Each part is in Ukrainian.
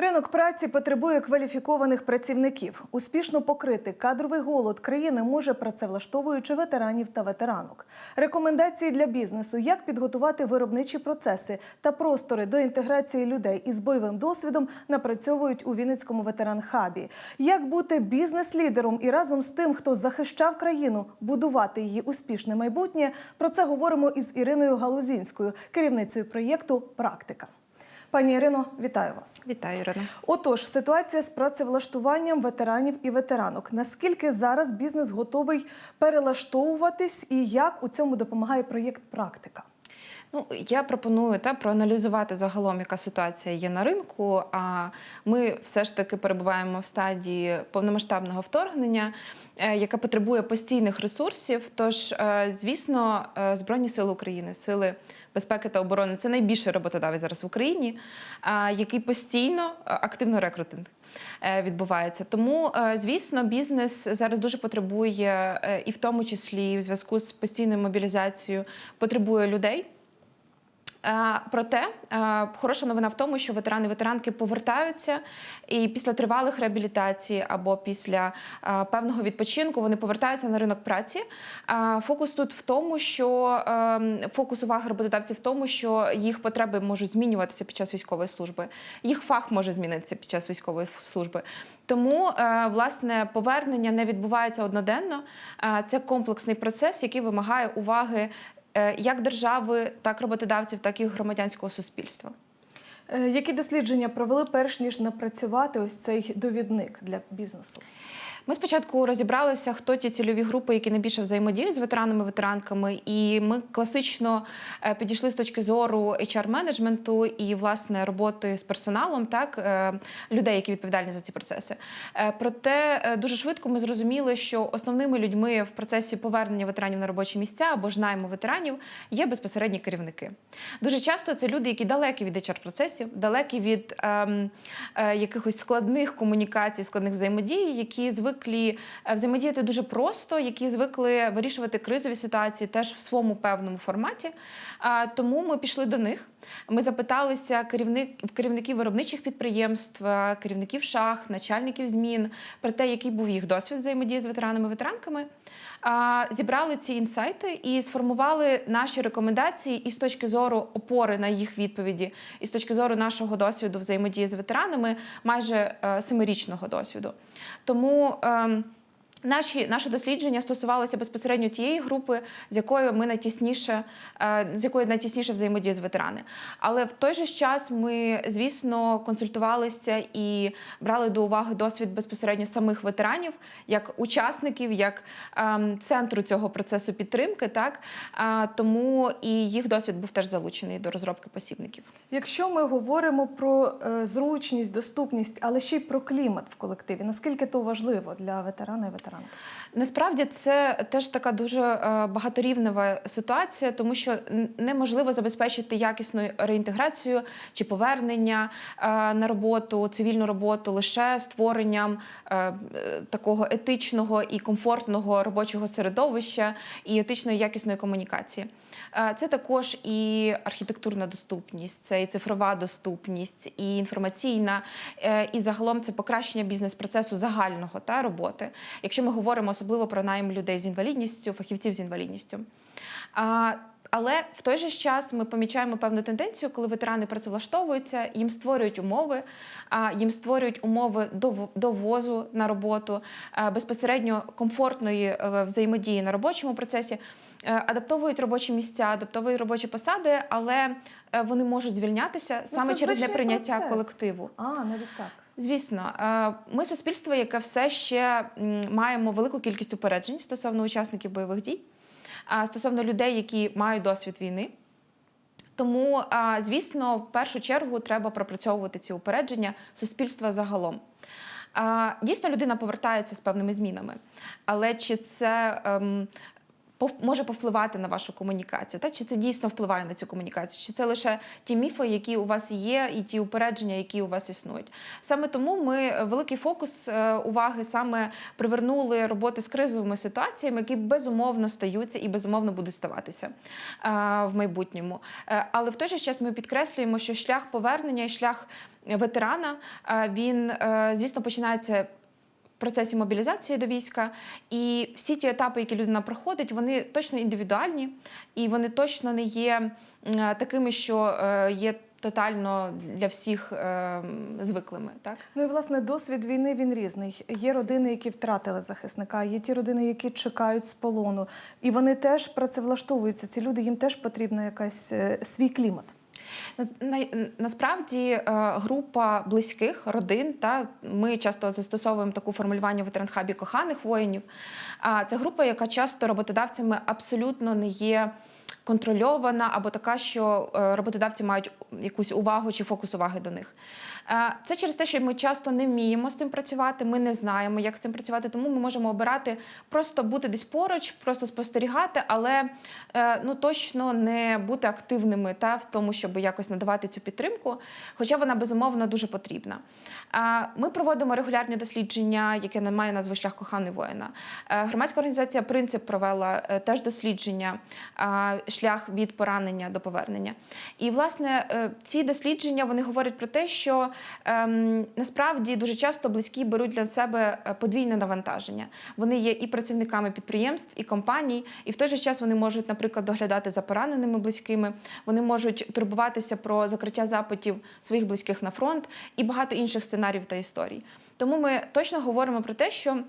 Ринок праці потребує кваліфікованих працівників. Успішно покрити кадровий голод країни може працевлаштовуючи ветеранів та ветеранок. Рекомендації для бізнесу, як підготувати виробничі процеси та простори до інтеграції людей із бойовим досвідом, напрацьовують у Вінницькому ветеран-хабі. Як бути бізнес-лідером і разом з тим, хто захищав країну, будувати її успішне майбутнє. Про це говоримо із Іриною Галузінською, керівницею проєкту Практика. Пані Ірино, вітаю вас. Вітаю, Ірино. Отож, ситуація з працевлаштуванням ветеранів і ветеранок. Наскільки зараз бізнес готовий перелаштовуватись і як у цьому допомагає проєкт Практика? Ну я пропоную та проаналізувати загалом, яка ситуація є на ринку. А ми все ж таки перебуваємо в стадії повномасштабного вторгнення, е, яке потребує постійних ресурсів. Тож, е, звісно, е, збройні сили України, сили безпеки та оборони це найбільший роботодавець зараз в Україні, який постійно активно рекрутинг відбувається. Тому, звісно, бізнес зараз дуже потребує, і в тому числі в зв'язку з постійною мобілізацією, потребує людей. Е, Проте е, хороша новина в тому, що ветерани ветеранки повертаються, і після тривалих реабілітацій або після е, певного відпочинку вони повертаються на ринок праці. Фокус тут в тому, що фокус уваги роботодавців в тому, що їх потреби можуть змінюватися під час військової служби, їх фах може змінитися під час військової служби. Тому власне повернення не відбувається одноденно. Це комплексний процес, який вимагає уваги як держави, так роботодавців, так і громадянського суспільства. Е, Які дослідження провели перш ніж напрацювати ось цей довідник для бізнесу? Ми спочатку розібралися, хто ті цільові групи, які найбільше взаємодіють з ветеранами ветеранками, і ми класично е, підійшли з точки зору HR-менеджменту і власне роботи з персоналом, так е, людей, які відповідальні за ці процеси. Е, Проте дуже швидко ми зрозуміли, що основними людьми в процесі повернення ветеранів на робочі місця або ж найму ветеранів є безпосередні керівники. Дуже часто це люди, які далекі від HR-процесів, далекі від ем, е, якихось складних комунікацій, складних взаємодій, які звикли е, взаємодіяти дуже просто, які звикли вирішувати кризові ситуації теж в своєму певному форматі. Тому ми пішли до них. Ми запиталися керівник, керівників виробничих підприємств, керівників шах, начальників змін про те, який був їх досвід взаємодії з ветеранами ветеранками. Зібрали ці інсайти і сформували наші рекомендації і з точки зору опори на їх відповіді, і з точки зору нашого досвіду взаємодії з ветеранами, майже е, семирічного досвіду. Тому ем, Наші наше дослідження стосувалося безпосередньо тієї групи, з якою ми найтісніше, е, з якою найтісніше взаємодіють з ветерани. Але в той же час ми, звісно, консультувалися і брали до уваги досвід безпосередньо самих ветеранів, як учасників, як ем, центру цього процесу підтримки. Так Е, тому і їх досвід був теж залучений до розробки посібників. Якщо ми говоримо про е, зручність, доступність, але ще й про клімат в колективі, наскільки то важливо для ветерана і ветеранок? Насправді це теж така дуже е, багаторівнева ситуація, тому що неможливо забезпечити якісну реінтеграцію чи повернення е, на роботу, цивільну роботу лише створенням е, такого етичного і комфортного робочого середовища і етичної якісної комунікації. Це також і архітектурна доступність, це і цифрова доступність, і інформаційна, і загалом це покращення бізнес-процесу загального та роботи. Якщо ми говоримо особливо про найм людей з інвалідністю, фахівців з інвалідністю. А, але в той же час ми помічаємо певну тенденцію, коли ветерани працевлаштовуються, їм створюють умови, їм створюють умови дов- довозу на роботу, безпосередньо комфортної е, взаємодії на робочому процесі. Е, Адаптовують робочі місця, адаптовують робочі посади, але е, вони можуть звільнятися саме Ну, це через неприйняття процес. колективу. А, навіть так. Звісно, е, ми суспільство, яке все ще маємо велику кількість упереджень стосовно учасників бойових дій, стосовно людей, які мають досвід війни. Тому, звісно, в першу чергу треба пропрацьовувати ці упередження суспільства загалом. Дійсно, людина повертається з певними змінами, але чи це ем, може повпливати на вашу комунікацію? Та? Чи це дійсно впливає на цю комунікацію? Чи це лише ті міфи, які у вас є, і ті упередження, які у вас існують? Саме тому ми е, великий фокус е, уваги саме привернули роботи з кризовими ситуаціями, які безумовно стаються і безумовно будуть ставатися е, в майбутньому. Але в той же час ми підкреслюємо, що шлях повернення і шлях ветерана, він, звісно, починається. Процесі мобілізації до війська, і всі ті етапи, які людина проходить, вони точно індивідуальні, і вони точно не є такими, що е, є тотально для всіх е, звиклими. Так? Ну і власне досвід війни він різний. Є родини, які втратили захисника, є ті родини, які чекають з полону, і вони теж працевлаштовуються. Ці люди їм теж потрібна якась е, свій клімат. Насправді е, група близьких родин, та ми часто застосовуємо таку формулювання в ветеранхабі коханих воїнів. А це група, яка часто роботодавцями абсолютно не є контрольована або така, що е, роботодавці мають якусь увагу чи фокус уваги до них. Е, Це через те, що ми часто не вміємо з цим працювати, ми не знаємо, як з цим працювати, тому ми можемо обирати просто бути десь поруч, просто спостерігати, але е, ну точно не бути активними та в тому, щоб якось надавати цю підтримку, хоча вона безумовно дуже потрібна. Ми проводимо регулярні дослідження, яке не має назви шлях коханий воїна. Громадська організація Принцип провела теж дослідження шлях від поранення до повернення. І власне е, ці дослідження вони говорять про те, що ем, насправді дуже часто близькі беруть для себе е, подвійне навантаження. Вони є і працівниками підприємств, і компаній, і в той же час вони можуть, наприклад, доглядати за пораненими близькими. Вони можуть турбуватися про закриття запитів своїх близьких на фронт і багато інших сценаріїв та історій. Тому ми точно говоримо про те, що.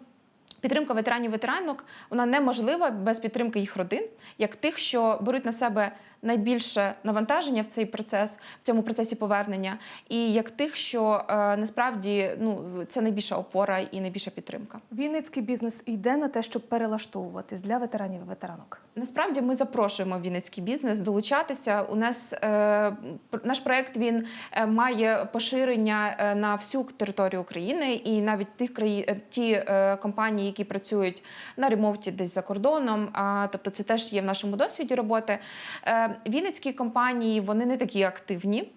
Підтримка ветеранів ветеранок вона неможлива без підтримки їх родин, як тих, що беруть на себе найбільше навантаження в цей процес, в цьому процесі повернення, і як тих, що е, насправді ну це найбільша опора і найбільша підтримка. Вінницький бізнес йде на те, щоб перелаштовуватись для ветеранів і ветеранок. Насправді ми запрошуємо вінницький бізнес долучатися. У нас е, наш проект він е, має поширення е, на всю територію України, і навіть тих країн, е, ті е, компанії, які працюють на ремовті десь за кордоном. А тобто, це теж є в нашому досвіді роботи. Е, Вінницькі компанії вони не такі активні.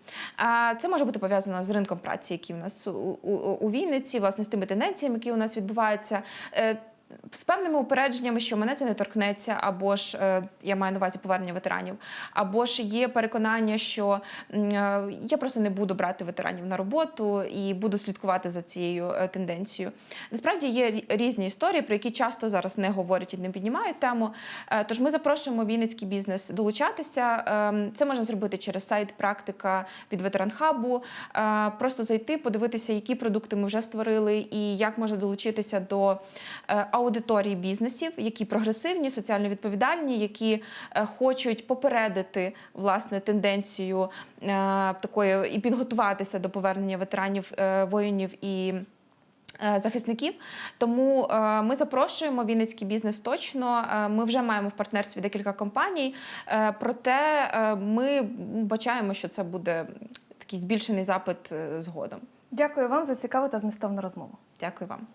Це може бути пов'язано з ринком праці, який у нас у, Вінниці, власне, з тими тенденціями, які у нас відбуваються. З певними упередженнями, що мене це не торкнеться, або ж е, я маю на увазі повернення ветеранів, або ж є переконання, що е, я просто не буду брати ветеранів на роботу і буду слідкувати за цією е, тенденцією. Насправді є різні історії, про які часто зараз не говорять і не піднімають тему. Тож ми запрошуємо вінницький бізнес долучатися. Ем, Це можна зробити через сайт практика від ветеранхабу. Просто зайти, подивитися, які продукти ми вже створили, і як можна долучитися до е, аудиторії бізнесів, які прогресивні, соціально відповідальні, які е, хочуть попередити власне тенденцію е, такої і підготуватися до повернення ветеранів е, воїнів і. Захисників, тому ми запрошуємо Вінницький бізнес точно. Ми вже маємо в партнерстві декілька компаній. Проте ми бачаємо, що це буде такий збільшений запит згодом. Дякую вам за цікаву та змістовну розмову. Дякую вам.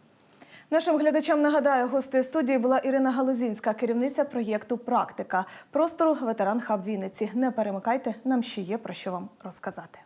Нашим глядачам нагадаю, гостею студії була Ірина Галузінська, керівниця проєкту Практика простору ветеран хаб Вінниці. Не перемикайте, нам ще є про що вам розказати.